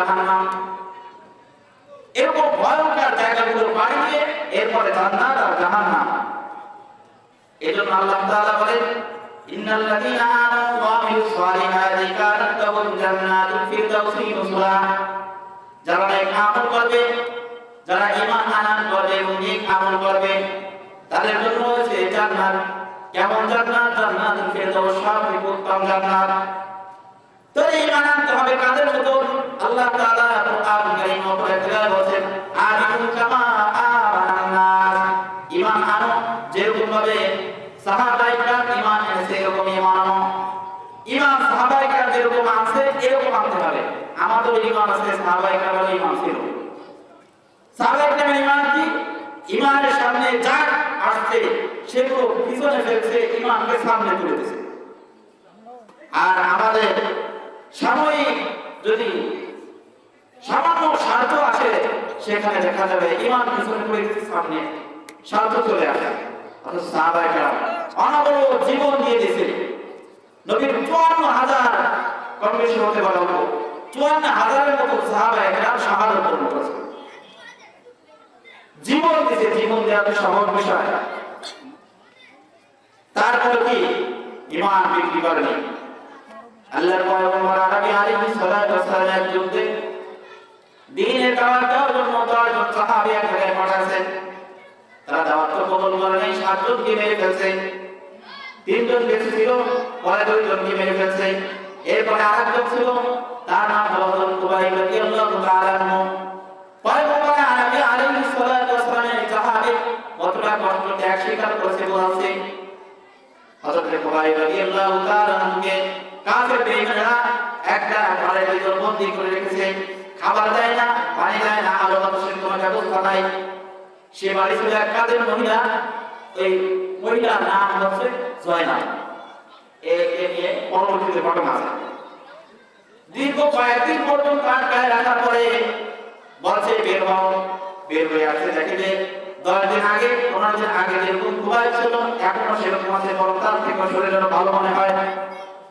জাহান্নাম। এরকম ভয়ঙ্কর জায়গাগুলো পাড়ি দিয়ে এরপরে জান্নাত আর জাহান্নাম। এজন্য আল্লাহ তাআলা বলেন ইন্নাল লাযীনা আমানু ওয়া আমিলুস সালিহাতি কানাত লাহুম জান্নাতুল ফিরদাউসি নুজুলা। যারা নেক আমল করবে, যারা ঈমান আনান করবে এবং নেক আমল করবে, তাদের জন্য রয়েছে জান্নাত। কেমন জান্নাত? জান্নাতুল ফিরদাউস সবচেয়ে উত্তম জান্নাত। তো ঈমান আনতে হবে কাদের মতন আল্লাহ তাআলা কোরআন কারীম উপরে তেলাওয়াত বলেন আমিনু কামা আমানান নাস ঈমান আনো যেরকম ভাবে সাহাবায়ে کرام ঈমান এনেছে এরকম ঈমান আনো ঈমান সাহাবায়ে کرام যেরকম আছে এরকম আনতে হবে আমাদের ঈমান আছে সাহাবায়ে کرام ঈমান ছিল সাহাবায়ে کرام ঈমান কি ঈমানের সামনে যা আসছে সেগুলো পিছনে ফেলছে ঈমানকে সামনে তুলে দিয়েছে আর আমাদের সাময়িক যদি সামান্য স্বার্থ আসে, সেখানে দেখা যাবে ইমান পিছনে পড়ে সামনে স্বার্থ চলে আসে। অথচ জীবন দিয়ে দিয়েছে। নবীর চুয়ান্ন হাজার কম বেশি হতে পারে চুয়ান্ন হাজারের মতো সাহাবায়ে কেরাম শাহাদত করেছে। জীবন জীবন দেওয়া তো সহজ বিষয়। তারপরে কি? ইমান বিক্রি করেনি। আল্লাহর পয়গম্বর আরবি আলাইহিস সালাতু ওয়াসসালামের যুগে দ্বীনের দাওয়াত দেওয়ার জন্য দশজন সাহাবী এক জায়গায় পাঠাচ্ছেন তারা দাওয়াত তো কবুল করে নাই, সাতজনকে মেরে ফেলছে। তিনজন বেঁচে ছিল, পরে দুইজনকে মেরে ফেলছে। এরপরে আরেকজন ছিল, তার নাম হলো হযরত কুবাইব রাদিয়াল্লাহু তাআলা আনহু। পয়গম্বর আরবি আলাইহিস সালাতু ওয়াসসালামের সাহাবী কতটা কষ্ট ত্যাগ স্বীকার করেছে বলছে। হযরত কুবাইব রাদিয়াল্লাহু তাআলা আনহুকে কাফের একটা খাবার দেয় না, পানি দেয় না, আলো কোনো ব্যবস্থা সে বাড়ি ছিল এক মহিলা? জয়না একে নিয়ে আছে। দীর্ঘ কয়েকদিন পর্যন্ত আটকায় রাখার পরে বলছে, বের হও, বের হয়ে আসছে দেখিলে দশ দিন আগে, পনেরো দিন আগে যেরকম খুবাই ছিল এখনও সেরকম আছে, বরং শরীরের ভালো মনে হয়।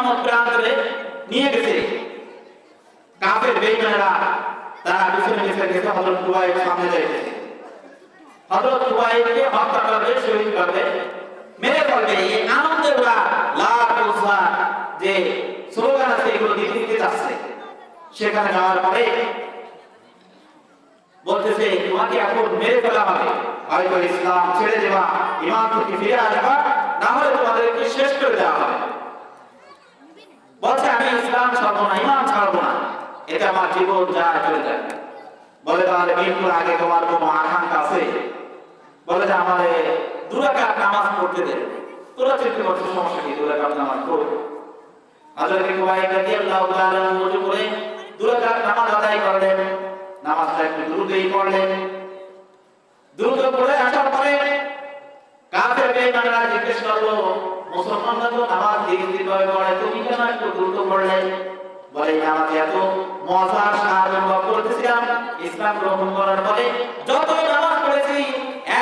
নামক প্রান্তরে নিয়ে গেছে। কাফের বেঈমানরা তারা পিছনে পিছনে গেছে, হযরত কুবাইব সামনে যাইতেছে হযরত কুবাইবকে হত্যা করবে শহীদ করবে। মেরে ফেলবে। এই আনন্দে ওরা লাভ উৎসাহ যে স্লোগান আছে, এগুলো দিতে দিতে যাচ্ছে। সেখানে যাওয়ার পরে বলতেছে, তোমাকে এখন মেরে ফেলা হবে। হয়তো ইসলাম ছেড়ে দেবা ইমান থেকে ফিরে আসবা না হলে তোমাদেরকে শেষ করে দেওয়া ইসলাম ছাড়বো না, ইমান ছাড়বো না। এটা আমার জীবন যা চলে যায়। বলে তাহলে মৃত্যুর আগে তোমার কোনো আকাঙ্ক্ষা আছে? বলে যে আমার দুরাকাত নামাজ পড়তে দে। তোরা চিন্তা করছ সমস্যা কি? দুরাকাত নামাজ পড়। হযরত কুবাইব রাদিয়াল্লাহু তাআলা ওযু করে দুরাকাত নামাজ আদায় করলেন। নামাজটা একটু দ্রুতই পড়লেন। দ্রুত পড়ে আসার পরে কাফের বেঈমানরা জিজ্ঞেস করল মুসলমানরা তো নামাজ ধীরে ধীরে পড়ে তুমি কেন একটু দ্রুত পড়লে বলে নামাজ এত মজার সাহায্য অনুভব করতেছিলাম ইসলাম গ্রহণ করার পরে যতই নামাজ পড়েছি,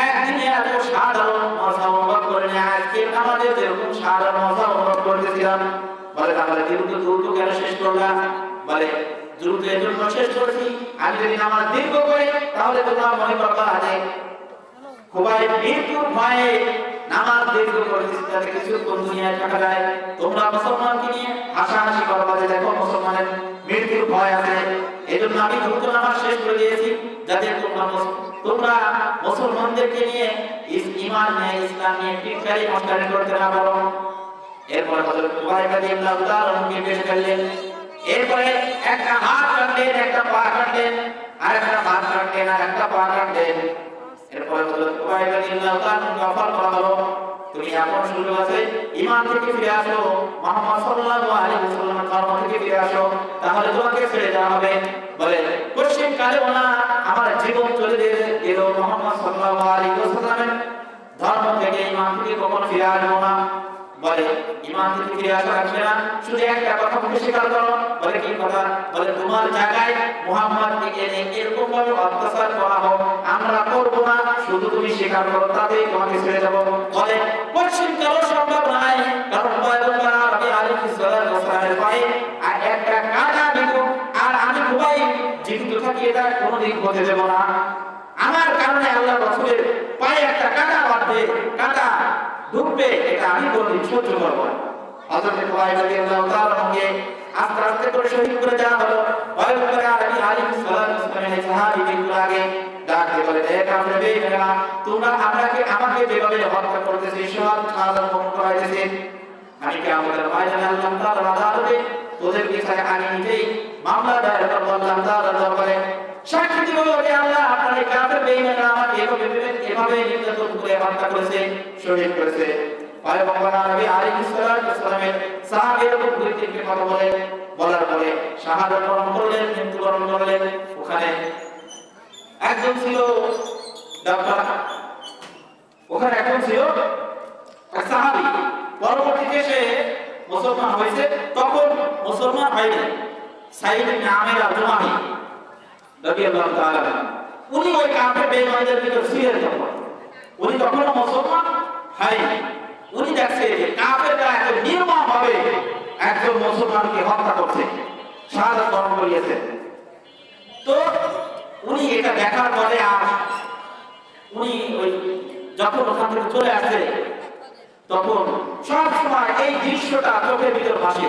একদিনে এত সাধারণ মজা অনুভব করে না আজকে নামাজে যেরকম সাধারণ মজা অনুভব করতেছিলাম বলে, তাহলে দ্রুত দ্রুত কেন শেষ করলাম বলে, দ্রুত এর জন্য শেষ করেছি। আমি যদি নামাজ দীর্ঘ করি, তাহলে তোমরা মনে করবা যে খুবই মৃত্যুর ভয়ে নামাজ দীর্ঘ করেছিস যাতে কিছু কোন দুনিয়ায় থাকা যায়? তোমরা মুসলমানকে নিয়ে হাসাহাসি করবা যে দেখো মুসলমানের মৃত্যুর ভয় আছে। এই জন্য আমি দ্রুত নামাজ শেষ করে দিয়েছি যাতে তোমরা তোমরা মুসলমানদেরকে নিয়ে ঈমান নিয়ে, ইসলাম নিয়ে টিটকারি মস্কারি করতে না পারো। এরপরে হযরত হুমকি পেশ করলেন। এরপরে একটা হাত কাটলেন, একটা পা কাটলেন আর একটা হাত কাটলেন আর একটা পা কাটলেন। এরপরে তুমি এখন সুযোগ আছে ইমান থেকে ফিরে আসো। মোহাম্মদ সাল্লাল্লাহু আলাইহি ওয়াসাল্লামের কর্ম থেকে ফিরে আসো। তাহলে তোমাকে ছেড়ে দেওয়া হবে। বলে পশ্চিম কালে না, আমার জীবন চলে গেল মোহাম্মদ সাল্লাল্লাহু আলাইহি ওয়াসাল্লামের ধর্ম থেকে ইমান থেকে কখনো ফিরে আসব না। বলে ইমান থেকে ফিরে আসা আসবে না। শুধু একটা কথা মুখে স্বীকার করো, বলে কি কথা? বলে, তোমার জায়গায় মুহাম্মদ থেকে এরকম ভাবে অত্যাচার করা হোক, আমরা করব না। শুধু তুমি স্বীকার করো, তাতেই তোমাকে ছেড়ে দেবো। বলে পশ্চিম কালো সম্ভব নয় কারণ পয়গম্বর আরবি আলাইহিস সালাতু ওয়াসালামের পায়ে, আর একটা কাটা বিন্দু আর আমি খুবই জীবিত থাকি, এটা কোনোদিন হতে দেব না। আমার কারণে আল্লাহ রাসূলের পায়ে একটা কাটা বাঁধবে, কাটা ঢুকবে, এটা আমি কোনদিন সহ্য করব না। হযরত খুবাইব রাদিয়াল্লাহু তাআলা কে আস্তে আস্তে করে শহীদ করে দেওয়া হলো। পয়গম্বর আলাইহি আলাইহিস সালাতু ওয়াসালামের সাহাবী বিন্দু আগে ডাক দিয়ে বলে দেখ আমরা বেইমানেরা তোমরা আমাকে আমাকে যেভাবে হত্যা করতেছে, সব সাজা ভোগ করাইতেছে? আমি কি আমাদের ময়দানে আল্লাহ তাআলার আদালতে তোদের বিষয়ে আমি নিজেই মামলা দায়ের করব, আল্লাহ তাআলার দরবারে। সাক্ষী দিব যে আল্লাহ আপনার কাফের বেঈমানরা আমাকে এভাবে এভাবে নির্যাতন করে হত্যা করেছে, শহীদ করেছে। পয়গম্বর নবী আলাইহিস সালাতু ওয়াসালামের সাহাবীর উপর কথা বলে, বলার পরে শাহাদাত বরণ করলেন, মৃত্যুবরণ করলেন। ওখানে একজন ছিল ডক্টর ওখানে একজন ছিল সাহাবী। পরবর্তীতে সে মুসলমান হয়েছে, তখন মুসলমান হয়নি। সাইদ ইবনে আমির আল-জুমাহি রাদিয়াল্লাহু তাআলা উনি ওই কাফের বেঈমানদের ভিতর ছিলেন তখন উনি তখনও মুসলমান হয়নি। উনি দেখছে যে কাফেররা এত নির্মম ভাবে একজন মুসলমানকে হত্যা করছে, শাহাদাত বরণ করিয়েছে। তো উনি এটা দেখার পরে আর উনি ওই যখন ওখান থেকে চলে আসে, তখন সব সময় এই দৃশ্যটা চোখের ভিতর ভাসে।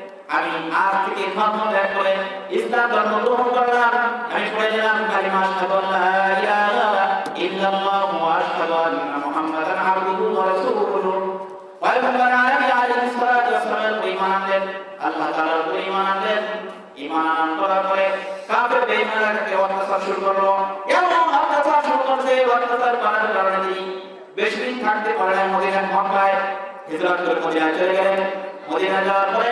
আমি আজ থেকে ধর্ম ত্যাগ করে ইসলাম ধর্ম গ্রহণ করলাম। আমি পড়ে দিলাম কালিমা করার পরে অত্যাচার শুরু করল। এমন অত্যাচার থাকতে পারে না মদিনার মক্কায়। হিজরত করে মদিনায় চলে গেলেন। মদিনা যাওয়ার পরে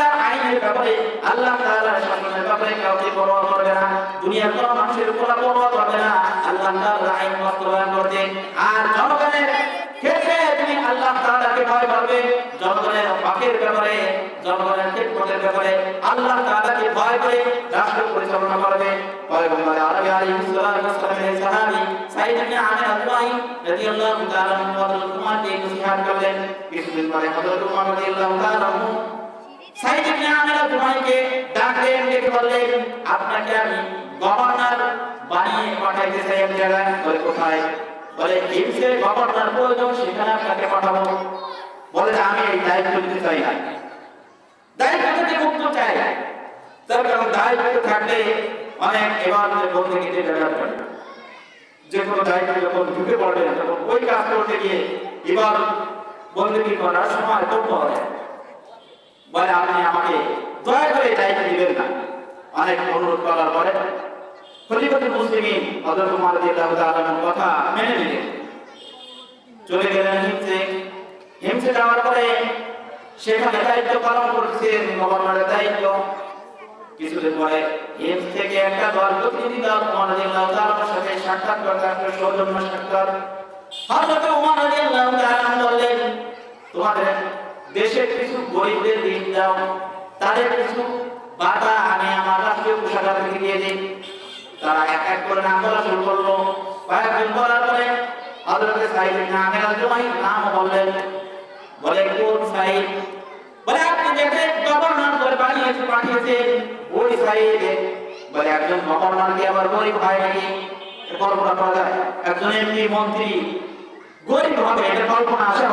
আইনের ব্যাপারে, আল্লাহ তাআলার শাসনের ব্যাপারে কাউকে পরোয়া করবে না, দুনিয়ার কোনো মানুষের উপর পরোয়া করবে না। আল্লাহ তাআলার আইন বাস্তবায়ন করতে আর জনগণের ক্ষেত্রে তুমি আল্লাহ তাআলাকে ভয় করবে জনগণের পাকের ব্যাপারে, জনগণের খেদমতের ব্যাপারে আল্লাহ তাআলাকে ভয় করে রাষ্ট্র পরিচালনা করবে। পয়গম্বর আরবি আলাইহিস সালাতু ওয়াসসালামের সাহাবী সাইদ ইবনে আমির আল-জুমাহি রাদিয়াল্লাহু তাআলা আনহু হযরত উমরকে নসিহত করলেন। কিছুদিন পরে হযরত উমর রাদিয়াল্লাহু তাআলা সাইদ ইবনে আমির আল-জুমাহিকে ডাকলেন আপনাকে আমি গভর্নর বানিয়ে পাঠাইতে বলে, কোথায়? বলে গভর্নর প্রয়োজন, সেখানে আপনাকে পাঠাবো। বলে, আমি এই দায়িত্ব নিতে চাই না। দায়িত্ব থেকে মুক্ত থাকলে অনেক এবার বলতে যে কোনো দায়িত্ব যখন ঢুকে পড়বে, তখন ওই কাজ করতে গিয়ে এবার বন্দী করার সময় করতে হবে বলে, আপনি আমাকে দয়া করে দায়িত্ব দিবেন না। অনেক অনুরোধ করার পরে মুসলিমিন হযরত রাদিয়াল্লাহু তাআলার কথা মেনে নিলেন। চলে গেলেন হিমসে। হিমসে যাওয়ার পরে সেখানে দায়িত্ব পালন করছেন গভর্নরের দায়িত্ব। কিছুদিন পরে থেকে একটা দল প্রতিনিধি দল উমর রাদিয়াল্লাহু সাথে সাক্ষাৎ করতে আসলো সৌজন্য সাক্ষাৎ। হযরত রাদিয়াল্লাহু তাআলা বললেন, তোমাদের দেশের কিছু গরিবদের ঋণ দাও, তাদের কিছু বাধা আমি আমার রাষ্ট্রীয় কোষাগার থেকে দিয়ে দিই। তারা এক এক করে নাম বলা শুরু করল। কয়েকজন বলার পরে হযরত সাইদ ইবনে আমির নাম বললেন। বলে, কোন সাইদ? বলে, আপনি যাকে গভর্নর করে বানিয়েছে পাঠিয়েছেন ওই সাইদ। বলে, একজন গভর্নর কি আবার গরিব হয় নাকি? কল্পনা করা যায়। একজন এমপি মন্ত্রী। গরিব হবে, এটা কল্পনা আসে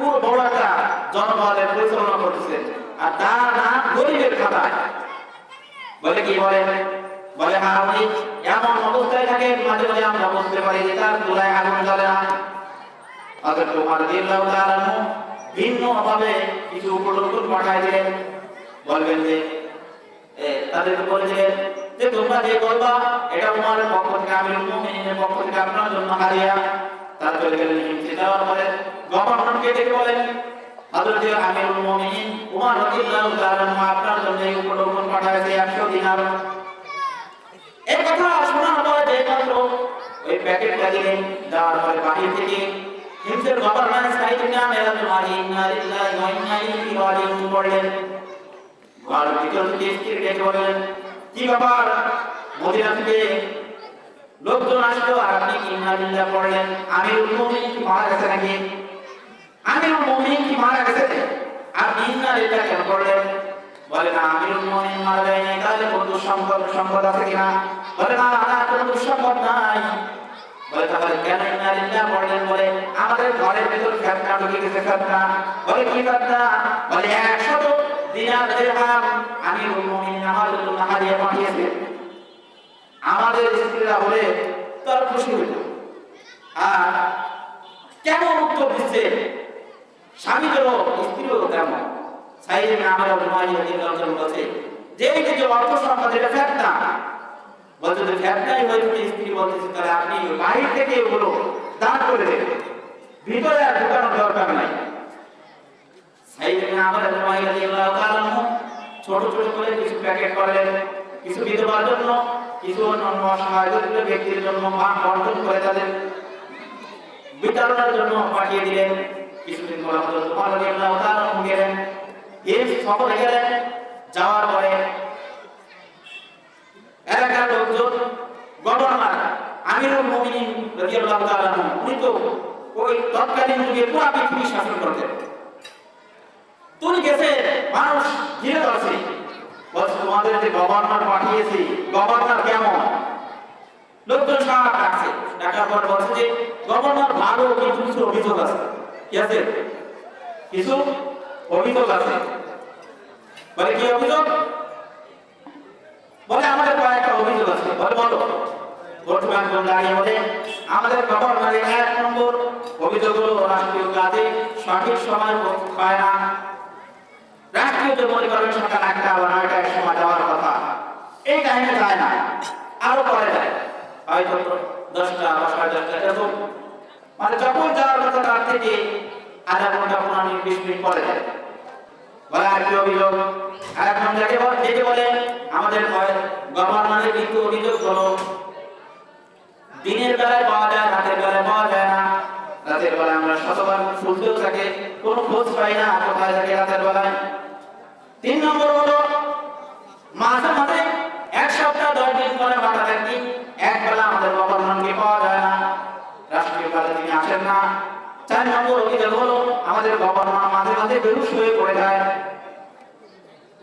পুরো বড় একটা জনবলের পরিচালনা করতেছে। আর তার নাম গরিবের খাতায় বলে কি বলে? বলে হ্যাঁ উনি এমন অবস্থায় থাকে, মাঝে মাঝে আমরা বুঝতে পারি যে তার চুলায় আগুন জ্বলে না। আগে তোমার দিল্লাহ তাআলাহু ভিন্ন ভাবে কিছু উপলক্ষ পাঠায় দিলেন বলবেন যে তাদেরকে বলেছিলেন যে তোমরা যে বলবা এটা উমারের পক্ষ থেকে আমি পক্ষ থেকে আপনার জন্য হারিয়া। তারা চলে গেলেন হিমসে যাওয়ার পরে গভর্নরকে ডেকে বলেন, হযরত আমিরুল মুমিনিন উমর রাদিয়াল্লাহু তাআলা আপনার জন্য এই উপলক্ষ পাঠাইছে 100 দিনার। এই কথা শোনার পরে যে মাত্র ওই প্যাকেটটা দিলেন, দেওয়ার পরে বাহির থেকে হিমসের গভর্নর সাইদ ইবনে আমির আল-জুমাহি ইন্না লিল্লাহি ওয়া ইন্না ইলাইহি রাজিউন পড়লেন ঘর ভিতর থেকে স্ত্রী ডেকে বললেন, কি ব্যাপার? মদিনা থেকে লোকজন আসলো, আর আপনি কি ইন্না লিল্লাহ পড়লেন আমিরুল মুমিনিন কি মারা গেছে নাকি? আমিরুল মুমিনিন কি মারা গেছে? আপনি ইন্না লিল্লাহ কেন পড়লেন বলে, না, আমিরুল মুমিনিন মারা যায় নাই তাহলে কোন দুঃসংবাদ সংবাদ আছে কিনা? বলে, না না, কোনো দুঃসংবাদ নাই। বলে, তাহলে কেন ইন্না লিল্লাহ পড়লেন বলে, আমাদের ঘরের ভেতর ফেতনা ঢুকে গেছে, ফেতনা। বলে, কি ফেতনা? বলে, একশত দিনার দিরহাম আমিরুল মুমিনিন আমার জন্য পাঠিয়েছে। আমাদের স্ত্রীরা হলে তার খুশি হইত আর কেমন উত্তর দিচ্ছে? সাইদিন আমার রুমাই রাদিয়াল্লাহু যে এই যে সম্পদ এটা যে স্ত্রী বলতেছে, তাহলে আপনি বাহির থেকে এগুলো দান করে দেন ভিতরে আর ঢুকানোর দরকার নাই। সাইদিন আমার রুমাই রাদিয়াল্লাহু ছোট ছোট করে কিছু প্যাকেট করলেন, কিছু বিধবার জন্য। কিছু অন্যান্য অসহায় ব্যক্তির জন্য ভাগ করে তাদের বিতরণের জন্য পাঠিয়ে দিলেন। কিছুদিন পর গেলেন এই সফরে গেলেন। যাওয়ার পরে এলাকার লোকজন, গভর্নর আমিরুল তাআলা উনি তো ওই তৎকালীন যুগে পুরো পৃথিবী শাসন করতেন। তুমি গেছে, মানুষ ঘিরে ধরছে। বলছে, তোমাদের যে গভর্নর পাঠিয়েছি, গভর্নর কেমন? লোকজন সব ডাকছে। ডাকার পর বলছে যে, গভর্নর ভালো কিন্তু কিছু অভিযোগ আছে। কি আছে? কিছু অভিযোগ আছে। বলে, কি অভিযোগ? বলে, আমাদের কয়েকটা অভিযোগ আছে। বলে, বলো। একজন দাঁড়িয়ে বলে, আমাদের গভর্নরের এক নম্বর অভিযোগ হলো রাষ্ট্রীয় কাজে সঠিক সময় পায় না। রাষ্ট্রীয় যে পরিবারের সরকার একটা বা নয়টা সময় যাওয়ার কথা। এই টাইমে যায় না। আরও পরে যায়। হয়তো দশটা বা সাড়ে দশটা, এরকম। মানে যখন যাওয়ার কথা তার থেকে আধা ঘণ্টা, পনেরো বিশ মিনিট পরে যায়। বলে, আর কি অভিযোগ? আর এখন যাকে ডেকে বলে, আমাদের গভর্নমেন্টের কিন্তু অভিযোগ হলো। দিনের বেলায় পাওয়া যায়, রাতের বেলায় পাওয়া যায় না। রাতের বেলায় আমরা শতবার ফুলতেও থাকে। কোনো খোঁজ পাই না, কোথায় থাকে রাতের বেলায়? তিন নম্বর হলো, মাঝে মাঝে এক সপ্তাহ দশ দিন পরে হঠাৎ একদিন এক বেলা আমাদের গভর্নরকে পাওয়া যায় না। রাষ্ট্রীয় কাজে তিনি আসেন না। চার নম্বর অভিযোগ হলো, আমাদের গভর্নর মাঝে মাঝে বেহুশ হয়ে পড়ে যায়।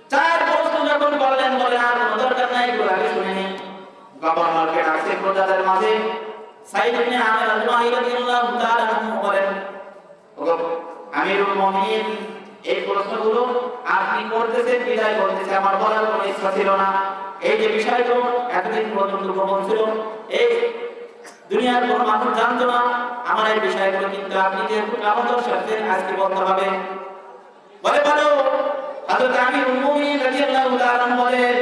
চার প্রশ্ন যখন করলেন বলে আর কোনো দরকার নাই, এগুলো আগে শুনে নিন। গভর্নরকে ডাকছে প্রজাদের মাঝে। সাইদ ইবনে আমির আল-জুমাহি রাদিয়াল্লাহু তাআলা বলেন আমিরুল মুমিনিন এই প্রশ্নগুলো আপনি করতেছেন বিদায় করতেছে, আমার বলার কোনো ইচ্ছা ছিল না। এই যে বিষয়গুলো এতদিন পর্যন্ত গোপন ছিল, এই দুনিয়ার কোনো মানুষ জানতো না আমার এই বিষয়গুলো, কিন্তু আপনি যে কামতর সাথে আজকে বলতে হবে বলে তাআলা আনহু বলেন,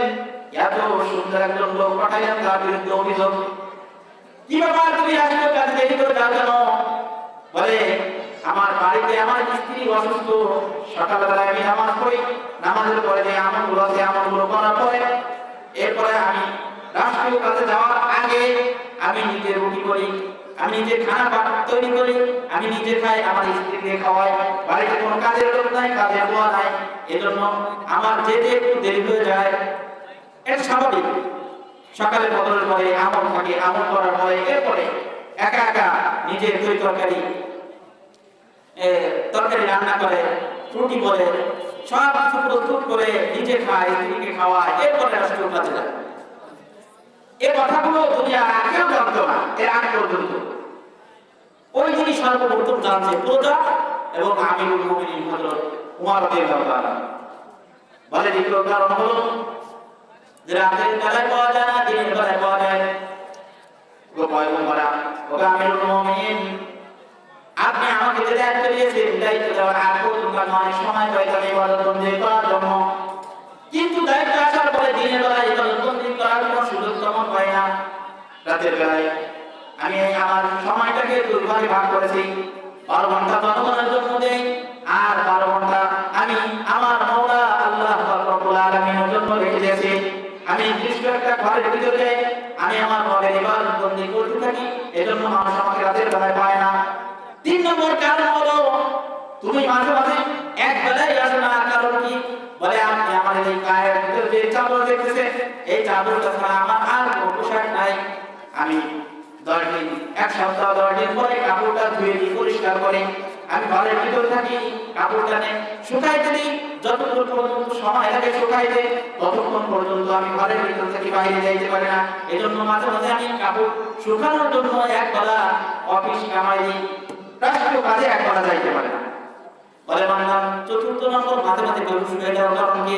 এত সুন্দর একজন লোক পাঠাইলাম তার বিরুদ্ধে অভিযোগ। কি ব্যাপার তুমি রাষ্ট্রীয় কাজে দেরি করে বলে আমার বাড়িতে আমার স্ত্রী অসুস্থ, সকালবেলায় আমি নামাজ পড়ি। নামাজের পরে যে আমলগুলো আছে, আমলগুলো করার পরে, এরপরে আমি রাষ্ট্রীয় কাজে যাওয়ার আগে আমি নিজে রুটি করি, আমি নিজে খানা তৈরি করি, আমি নিজে খাই, আমার স্ত্রীকে খাওয়াই। বাড়িতে কোনো কাজের লোক নাই, কাজের লোক নাই। এজন্য আমার যেতে একটু দেরি হয়ে যায়। এটা স্বাভাবিক। সকালে বদলের পরে আমল থাকে, আমল করার পরে, এরপরে একা একা নিজের তৈরি তরকারি তরকারি রান্না করে, রুটি বলে সব কিছু প্রস্তুত করে নিজে খায় স্ত্রীকে খাওয়ায়, এরপরে রাষ্ট্রীয় কাজে এই কথাগুলো দুনিয়া কেউ জানতো না, এর আগে পর্যন্ত। ওই জিনিস সর্বপ্রথম জানছে, প্রজা এবং আমিরুল তাআলা বলে দ্বিতীয় কারণ হলো যে রাতের বেলায় পাওয়া যায় না, দিনের বেলায় পাওয়া যায় গো পয়গম্বরা ও আমিরুল আপনি আমাকে দায়িত্ব দিয়েছেন, দায়িত্ব দেওয়ার আগ পর্যন্ত আমি অনেক সময় পাইতাম ইবাদত বন্দী করার জন্য। কিন্তু দায়িত্ব আসার পরে দিনের বেলায় ইবাদত বন্দী করার কোনো সুযোগ তেমন পাই না। রাতের বেলায় আমি আমার সময়টাকে দুই ভাগে করেছি। বারো ঘণ্টা জনগণের জন্য দেই, আর বারো ঘণ্টা আমি আমার মৌলা আল্লাহ আলামিনের জন্য রেখে দিয়েছি। আমি নির্দিষ্ট একটা ঘরের ভিতরে আমি আমার ঘরের ইবাদত বন্দী করতে থাকি, এজন্য মানুষ আমাকে রাতের বেলায় পায় না। তিন নম্বর কারণ হলো, তুমি মাঝে মাঝে এক বেলায় আসো না কারণ কি? বলে, আপনি আমার এই গায়ের ভিতরে যে চাদর দেখতেছে, এই চাদরটা ছাড়া আমার আর কোনো পোশাক নাই। আমি দশ দিন, এক সপ্তাহ, দশ দিন পরে কাপড়টা ধুয়ে দিই পরিষ্কার করে আমি ঘরের ভিতরে থাকি কাপড়টা নে শুকাইতে দিই। যতক্ষণ পর্যন্ত সময় লাগে শুকাইতে, ততক্ষণ পর্যন্ত আমি ঘরের ভিতর থেকে বাইরে যাইতে পারি না। এজন্য মাঝে মাঝে আমি কাপড় শুকানোর জন্য এক বেলা অফিস কামাই দিই। রাষ্ট্রীয় কাজে এক বেলা যাইতে পারে না বলে মানলাম চতুর্থ নম্বর মাঝে মাঝে হয়ে যাওয়ার কারণ কি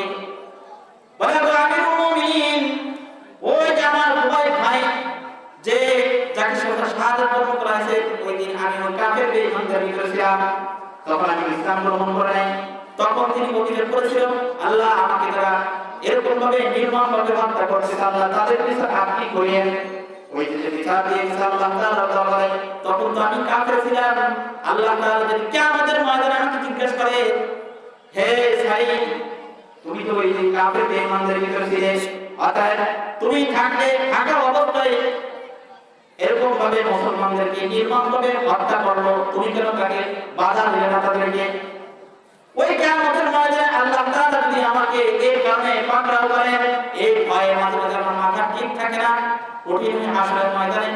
বলে আমিরুল মুমিনিন ওই যে আমার ভাই ভাই, যে যাকে সাথে শাহাদাত বরণ করা হয়েছে, ওই দিন আমি ওই কাফের বেঈমানদের ভিতরে ছিলাম। তখন আমি ইসলাম গ্রহণ করে নাই। তখন তিনি অভিযোগ করেছিল আল্লাহ, আমাকে তারা এরকম ভাবে নির্মম ভাবে হত্যা করছে আল্লাহ তাদের বিচার আপনি করিয়েন ওই যে বিচার দিয়ে আল্লাহ তাআলা তখন তো আমি কাফের ছিলাম। আল্লাহ তাআলা যদি কিয়ামতের ময়দানে আমাকে জিজ্ঞেস করে, হে সাইদ তুমি তো ওই যে কাফের বেঈমানদের ভিতরে ছিলে, অতএব তুমি থাকলে, থাকা অবস্থায় এরকম ভাবে মুসলমানদেরকে নির্মম ভাবে হত্যা করল। তুমি কেন তাকে বাধা দিলে না তাদেরকে? ওই কিয়ামতের ময়দানে আল্লাহ তাআলা যদি আমাকে এই কারণে পাকড়াও করেন এই ভয়ে মাঝে মাঝে আমার মাথা ঠিক থাকে না, কঠিন হাসরের ময়দানে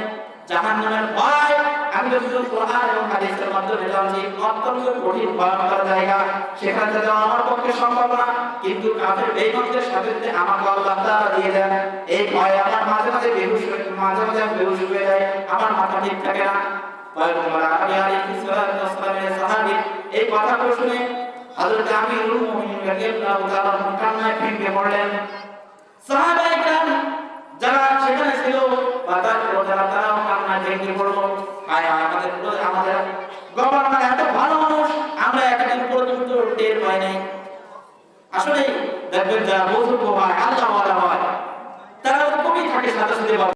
জাহান্নামের ভয়, আমি শুধু কোরআন এবং হাদিসের মাধ্যমে জানছি অত্যন্ত কঠিন, ভয়ঙ্কর জায়গা। সেখানে যেতে আমার পক্ষে সম্ভব না, কিন্তু কাফের বেঈমানদের সাথে আমাকে আল্লাহ তাআলা দিয়ে দেন। এই ভয়ে আমার মাঝে মাঝে বেহুশ মাঝে মাঝে বেহুশ হয়ে যায় আমার মাথা ঠিক থাকে না। পয়গম্বর আলী আলাইহিস ওয়াস সাহাবী এই কথাগুলো শুনে হযরত আমিরুল মুমিনিন রাদিয়াল্লাহু তাআলা কান্নায় ভেঙে পড়লেন। সাহাবায়ে কেরাম যারা সেখানে ছিল, বা তার প্রজারা তারাও কান্নায় ভেঙে পড়ল। আয় আমাদের আমাদের গভর্নর এত ভালো মানুষ, আমরা এতদিন পর্যন্ত নাই। আসলে দেখবেন যারা মধুর হয় আল্লাহ হয়, তারা খুবই থাকে সাথে সাথে